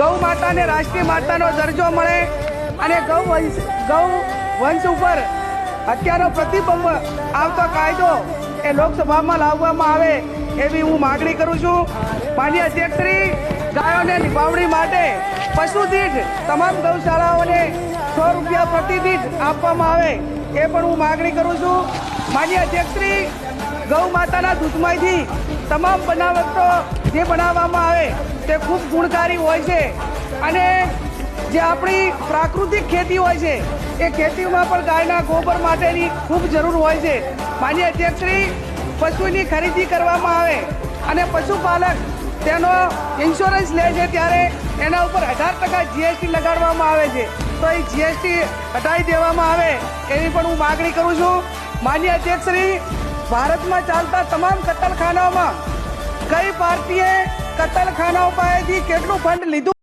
ગૌ માતાને રાષ્ટ્રીય માતાનો દરજ્જો મળે અને ગૌ વંશ ગૌ વંશ ઉપર હત્યાનો પ્રતિબંધ આવતો કાયદો એ લોકસભામાં લાવવામાં આવે એવી હું માગણી કરું છું. માન્ય અધ્યક્ષશ્રી ગાયોને નિભાવણી માટે પશુ દીઠ તમામ ગૌશાળાઓને સો રૂપિયા પ્રતિ દીઠ આપવામાં આવે એ પણ હું માગણી કરું છું. માન્ય અધ્યક્ષશ્રી ગૌ માતાના દૂધમાંથી તમામ બનાવટો જે બનાવવામાં આવે તે ખૂબ ગુણકારી હોય છે. અને જે આપણી પ્રાકૃતિક ખેતી હોય છે, એ ખેતીમાં પણ ગાયના ગોબર માટેની ખૂબ જરૂર હોય છે. માન્ય અધ્યક્ષશ્રી, પશુની ખરીદી કરવામાં આવે અને પશુપાલક તેનો ઇન્સ્યોરન્સ લે છે ત્યારે એના ઉપર અઢાર ટકા જીએસટી લગાડવામાં આવે છે. તો એ જીએસટી હટાવી દેવામાં આવે એની પણ હું માગણી કરું છું. માન્ય અધ્યક્ષશ્રી, ભારતમાં ચાલતા તમામ કતલખાનાઓમાં કઈ પાર્ટીએ કતલખાનાઓ પાસેથી કેટલું ફંડ લીધું?